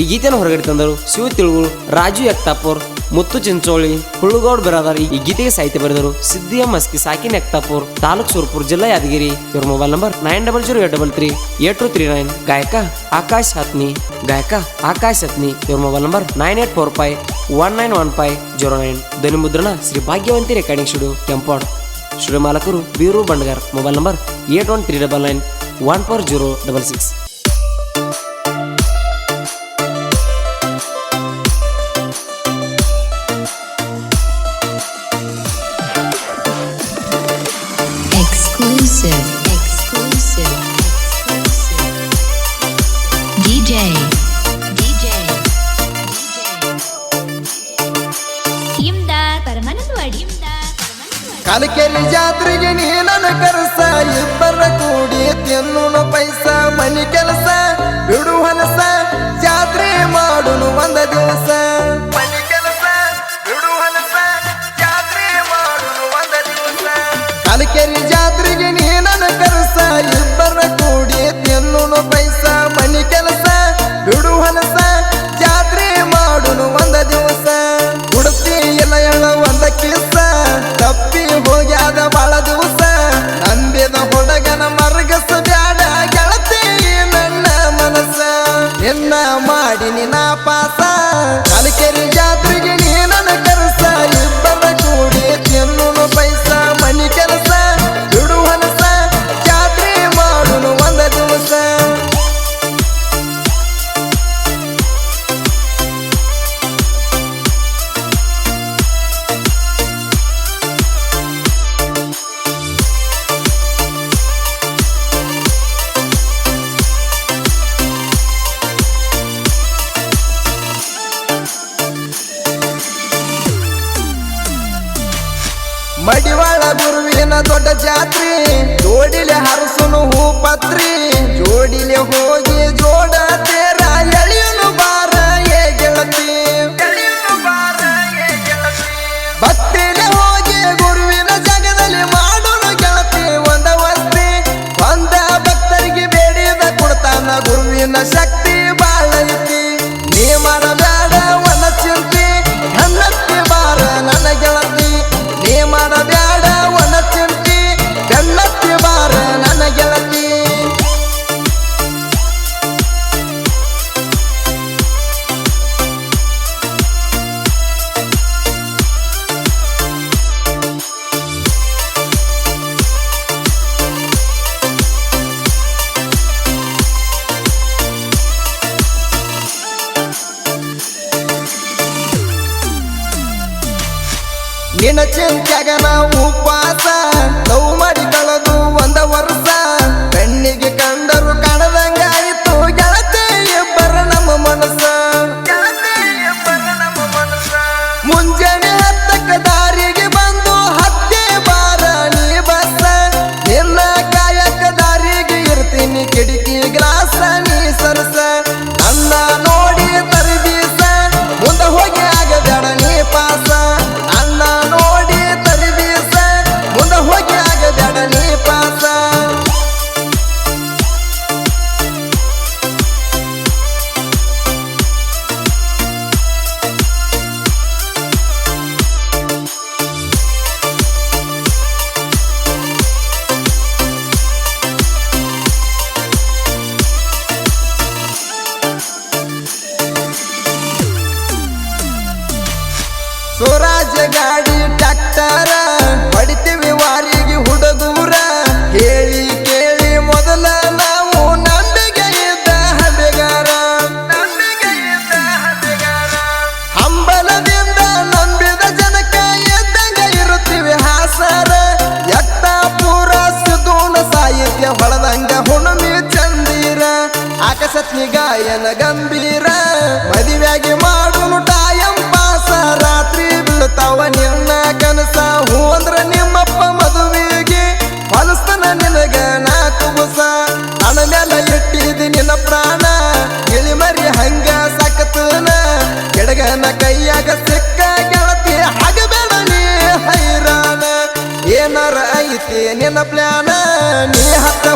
ಈ ಗೀತೆಯನ್ನು ಹೊರಗಡೆ ತಂದರು ಶಿವ ತಿಳುಗುಳು ರಾಜು ಯಕ್ತಾಪುರ್ ಮುತ್ತು ಚಿಂಚೋಳಿ ಹುಳುಗೌಡ್ ಬರಾದರ್ ಈ ಗೀತೆಗೆ ಸಾಹಿತ್ಯ ಬರೆದರು ಸಿದ್ದಿಯ ಮಸ್ಕಿ, ಸಾಕಿನ್ ಯಕ್ತಾಪುರ್ ತಾಲೂಕ್ ಸುರ್ಪುರ್, ಜಿಲ್ಲಾ ಯಾದಗಿರಿ. ಇವ್ರ mobile number nine double zero eight double three eight two three nine ಗಾಯಕ ಆಕಾಶ್ ಹತ್ನಿ. ಗಾಯಕ ಆಕಾಶ್ ಹತ್ನಿ. ಇವ್ರ mobile number nine eight four five one nine one five zero nine ಧ್ವನಿ ಮುದ್ರಣ Shri Bhagyavanti recording studio Kempad. Studio ಮಾಲಕರು Biru Bandagar. Mobile number eight one three double nine one four zero double six Exclusive. Exclusive. Exclusive. DJ. DJ. Imdad Paramanandawadi Imdad Paramanandawadi ಕಲಕೆರೆ ಜಾತ್ರೆಗೆ ನೀನನ ಕರಸ ಇಬ್ಬರ ಕೂಡಿ ತಿನ್ನುನು ಪೈಸ ಮನಿ ಕೆಲಸ ಬಿಡು ಹೊಲಸ ಜಾತ್ರೆ ಮಾಡುನು ಒಂದ ದಿವಸ ಮನಿ ಮಡಿವಾಳ ಗುರುವಿನ ದೊಡ್ಡ ಜಾತ್ರಿ. ಜೋಡಿಲೆ ಹರಸುನು ಹೂ ಪತ್ರಿ. ಜೋಡಿಲೆ ಹೋಗಿ ಜೋಡ ತೇರ ಎಳೆಯನು ನಿನ್ನ ಚಿಂತ್ಯಾಗನ ಉಪವಾಸ. ನೋವು ಮಾಡಿ ಕಳೆದು ಒಂದ ವರ್ಷ ಸ್ವರಾಜ ಗಾಡಿ ಟ್ಯಾಕ್ಟರ ಹೊಡಿತೀವಿ ವಾರಿಗೆ ಹುಡುಗೂರ. ಹೇಳಿ ಕೇಳಿ, ಮೊದಲ ನಾವು ನಂಬಿಕೆ ಇದ್ದ ಹಬೆಗಾರ ಹಂಬಲದಿಂದ ನಂಬಿದ ಜನಕ ಇರುತ್ತೀವಿ ಹಾಸರ ಎತ್ತ ಪೂರ ಸಿದೂನ ಸಾಹಿತ್ಯ ಹೊಳದಂಗ ಹುಣಮಿ ಚಂದೀರ. ಗಾಯನ ಗಂಭೀರ. ಮದುವೆಯಾಗಿ ಮಾಡು ಹಣ ಮ್ಯಾಲ ನಿನ್ನ ಪ್ರಾಣ. ಇಳಿಮರಿ ಹಂಗ ಸಾಕತನ ಕೆಡಗನ ಕೈಯಾಗ ಸಿಕ್ಕ ಗೆಳತಿ ಆಗಬೇಡ ನೀ ಹೈರಾಣ. ಏನಾರ ಐತಿ ನಿನ್ನ ಪ್ಲಾನ ನೀ ಹತ್ತ